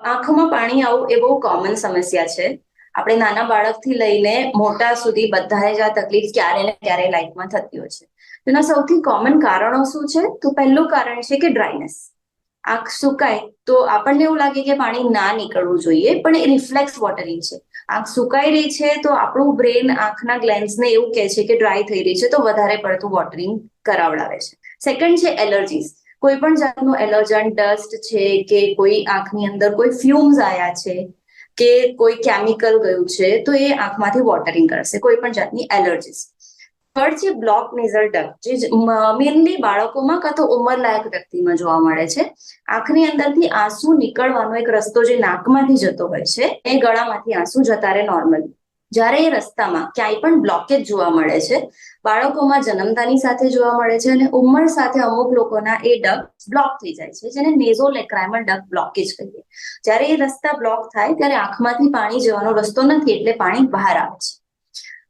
આંખમાં પાણી આવું એ બહુ કોમન સમસ્યા છે. આપણે નાના બાળકથી લઈને મોટા સુધી બધાને જ આ તકલીફ ક્યારે ને ક્યારે લાઈફમાં થતી હોય છે. તેના સૌથી કોમન કારણો શું છે? તો પહેલું કારણ છે કે ડ્રાયનેસ આંખ સુકાય તો આપણને એવું લાગે કે પાણી ના નીકળવું જોઈએ, પણ એ રિફ્લેક્સ વોટરિંગ છે. આંખ સુકાઈ રહી છે તો આપણું બ્રેન આંખના ગ્લેન્સને એવું કહે છે કે ડ્રાય થઈ રહી છે તો વધારે પડતું વોટરિંગ કરાવડાવે છે. સેકન્ડ છે એલર્જીસ કોઈ પણ જાતનું એલર્જન ડસ્ટ છે કે કોઈ આંખની અંદર કોઈ ફ્યુમ્સ આયા છે કે કોઈ કેમિકલ ગયું છે, તો એ આંખમાંથી વોટરિંગ કરશે, કોઈ પણ જાતની એલર્જીસ. થર્ડ છે બ્લોક નેઝલ ડક જે મેનલી બાળકોમાં કાં તો ઉંમરલાયક વ્યક્તિમાં જોવા મળે છે, આંખની અંદરથી આંસુ નીકળવાનો એક રસ્તો જે નાકમાંથી જતો હોય છે, એ ગળામાંથી આંસુ જતા રહે નોર્મલી જ્યારે એ રસ્તામાં ક્યાંય પણ બ્લોકેજ જોવા મળે છે, બાળકોમાં જન્મતાની સાથે જોવા મળે છે અને ઉંમર સાથે અમુક લોકોના એ ડક બ્લોક થઈ જાય છે, જેને નેઝોલેક્રાઇમલ ડક બ્લોકેજ કહીએ. જ્યારે એ રસ્તા બ્લોક થાય, ત્યારે આંખમાંથી પાણી જવાનો રસ્તો નથી, એટલે પાણી બહાર આવે છે.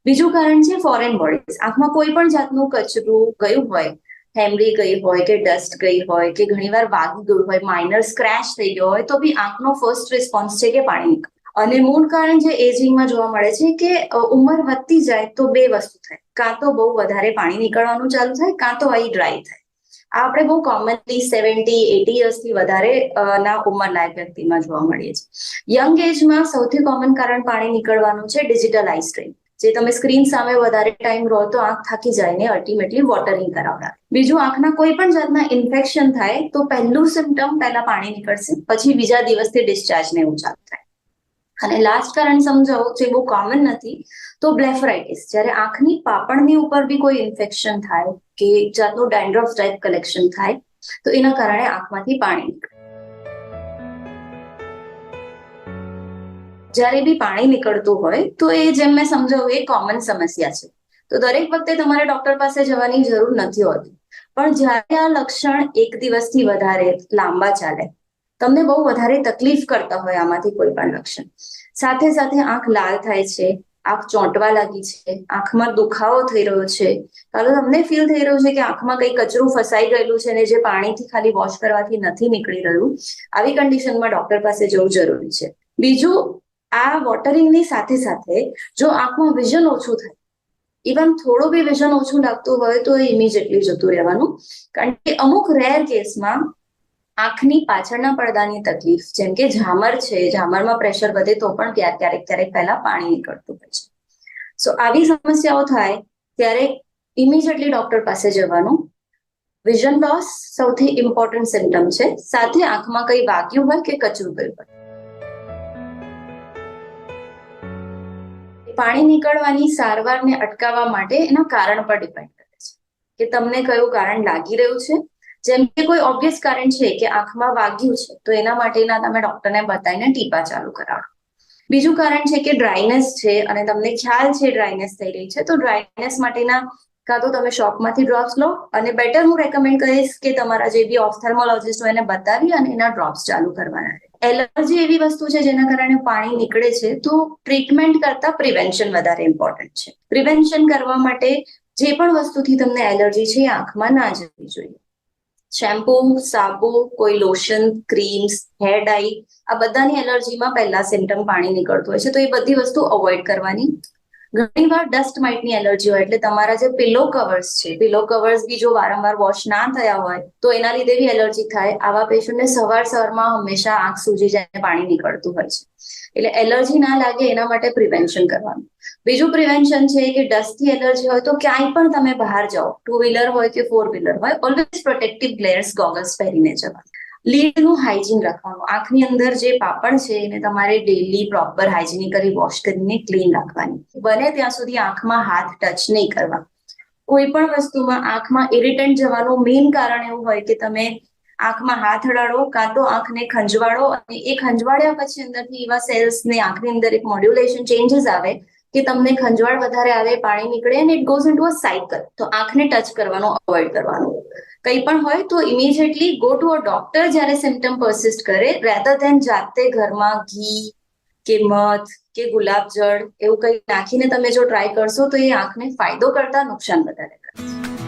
બીજું કારણ છે ફોરેન બોડીઝ આંખમાં કોઈ પણ જાતનું કચરું ગયું હોય, હેમરી ગઈ હોય કે ડસ્ટ ગઈ હોય કે ઘણીવાર વાગી ગયું હોય માઇનર સ્ક્રેચ થઈ ગયો હોય, તો બી આંખનો ફર્સ્ટ રિસ્પોન્સ છે કે પાણી નીકળે. અને મૂળ કારણ જે એજિંગમાં જોવા મળે છે કે ઉંમર વધતી જાય તો બે વસ્તુ થાય. કાં તો બહુ વધારે પાણી નીકળવાનું ચાલુ થાય, કાં તો આઈ ડ્રાય થાય. આ આપણે બહુ કોમનલી સેવન્ટી એટી યર્સથી વધારે ના ઉંમરલાયક વ્યક્તિમાં જોવા મળીએ છીએ. યંગ એજમાં સૌથી કોમન કારણ પાણી નીકળવાનું છે ડિજિટલ આઈ જે તમે સ્ક્રીન સામે વધારે ટાઈમ રહો તો આંખ થાકી જાય ને અલ્ટિમેટલી વોટરિંગ કરાવડાવે. બીજું, આંખના કોઈ પણ જાતના ઇન્ફેક્શન થાય તો પહેલું સિમ્ટમ પહેલા પાણી નીકળશે, પછી બીજા દિવસથી ડિસ્ચાર્જ ને એવું ચાલુ થાય. અને લાસ્ટ કારણ સમજાવો જે બહુ કોમન નથી, તો બ્લેફરાઇટિસ જ્યારે આંખની પાપણની ઉપર બી કોઈ ઇન્ફેક્શન થાય, કે જાતનું ડેન્ડ્રફ ટાઈપ કલેક્શન થાય, તો એના કારણે આંખમાંથી પાણી નીકળે. જ્યારે બી પાણી નીકળતું હોય, તો એ જેમ મેં સમજાવું એ કોમન સમસ્યા છે. તો દરેક વખતે તમારે ડોક્ટર પાસે જવાની જરૂર નથી હોતી. પણ જ્યારે આ લક્ષણ એક દિવસથી વધારે લાંબા ચાલે તમને બહુ વધારે તકલીફ કરતા હોય આમાંથી કોઈ પણ લક્ષણ. સાથે સાથે આંખ લાલ થાય છે, આંખ ચોંટવા લાગી છે, આંખમાં દુખાવો થઈ રહ્યો છે. કાં તો તમને ફીલ થઈ રહ્યું છે કે આંખમાં કઈ કચરું ફસાઈ ગયેલું છે ને જે પાણીથી ખાલી વોશ કરવાથી નથી નીકળી રહ્યું, આવી કન્ડિશનમાં ડોક્ટર પાસે જવું જરૂરી છે. બીજું, આ વોટરિંગની સાથે સાથે જો આંખમાં વિઝન ઓછું થાય ઇવન થોડું બી વિઝન ઓછું લાગતું હોય તો એ ઇમિજિએટલી જતું રહેવાનું. કારણ કે અમુક રેર કેસમાં આંખની પાછળના પડદાની તકલીફ, જેમ કે ઝામર છે, ઝામરમાં પ્રેશર વધે તો પણ ક્યારેક ક્યારેક પહેલા પાણી નીકળતું હોય છે. સો આવી સમસ્યાઓ થાય ત્યારે ઇમિજિએટલી ડોક્ટર પાસે જવાનું. વિઝન લોસ સૌથી ઇમ્પોર્ટન્ટ સિમ્ટમ છે. સાથે આંખમાં કંઈ વાગ્યું હોય કે કચરું ગયું હોય. પાણી નીકળવાની સારવારને અટકાવવા માટે એના કારણ પર ડિપેન્ડ કરે છે. કે તમને કયું કારણ લાગી રહ્યું છે? જેમ કે કોઈ ઓબ્વિયસ કારણ છે કે આંખમાં વાગ્યું છે, તો એના માટેના તમે ડોક્ટરને બતાવીને ટીપા ચાલુ કરાવો. બીજું કારણ છે કે ડ્રાયનેસ છે અને તમને ખ્યાલ છે ડ્રાયનેસ થઈ રહી છે, તો ડ્રાયનેસ માટેના કાં તો તમે શોપમાંથી ડ્રોપ્સ લો અને બેટર હું રેકમેન્ડ કરીશ કે તમારા જે બી ઓફથર્મોલોજીસ્ટ હોય એને બતાવી અને એના ડ્રોપ્સ ચાલુ કરવાના એલર્જી એવી વસ્તુ છે જેના કારણે પાણી નીકળે છે, તો ટ્રીટમેન્ટ કરતા પ્રિવેન્શન વધારે ઇમ્પોર્ટન્ટ છે. પ્રિવેન્શન કરવા માટે જે પણ વસ્તુથી તમને એલર્જી છે એ આંખમાં ના જવી જોઈએ. શેમ્પુ સાબુ કોઈ લોશન ક્રીમ્સ હેર ડાઈ આ બધાની એલર્જીમાં પહેલા સિમ્ટમ પાણી નીકળતું હોય છે. તો એ બધી વસ્તુ અવોઇડ કરવાની. ઘણીવાર ડસ્ટ માઇટની એલર્જી હોય એટલે તમારા જે પિલો કવર્સ છે પિલો કવર્સ બી જો વારંવાર વોશ ના થયા હોય, તો એના લીધે બી એલર્જી થાય. આવા પેશન્ટને સવાર સવારમાં હંમેશા આંખ સૂજી જાય પાણી નીકળતું હોય છે. એટલે એલર્જી ના લાગે એના માટે પ્રિવેન્શન કરવાનું. બીજું પ્રિવેન્શન છે કે ડસ્ટથી એલર્જી હોય તો ક્યાંય પણ તમે બહાર જાઓ. ટુ વ્હીલર હોય કે ફોર વ્હીલર હોય ઓલવેઝ પ્રોટેક્ટિવ ગ્લેર્સ ગોગલ્સ પહેરીને જવા લીડનું હાઇજીન રાખવાનું. આંખની અંદર જે પાપડ છે એને તમારે ડેલી પ્રોપર હાઇજીનિકલી વોશ કરીને ક્લીન રાખવાની. બને ત્યાં સુધી આંખમાં હાથ ટચ નહીં કરવા. કોઈ પણ વસ્તુમાં આંખમાં ઇરિટન્ટ જવાનું મેઇન કારણ એવું હોય કે તમે આંખમાં હાથ અડાડો, કાં તો આંખને ખંજવાળો અને એ ખંજવાડ્યા પછી અંદરથી એવા સેલ્સ ને આંખની અંદર એક મોડ્યુલેશન ચેન્જીસ આવે કે તમને ખંજવાળ વધારે આવે, પાણી નીકળે અને it goes in to a cycle તો આંખને ટચ કરવાનું અવોઇડ કરવાનું. કંઈ પણ હોય તો immediately go to a doctor જ્યારે સિમ્ટમ પરસિસ્ટ કરે રેધર ધેન જાતે ઘરમાં ઘી કે મધ કે ગુલાબજળ એવું કંઈ નાખીને તમે જો ટ્રાય કરશો તો એ આંખને ફાયદો કરતા નુકસાન વધારે કરે.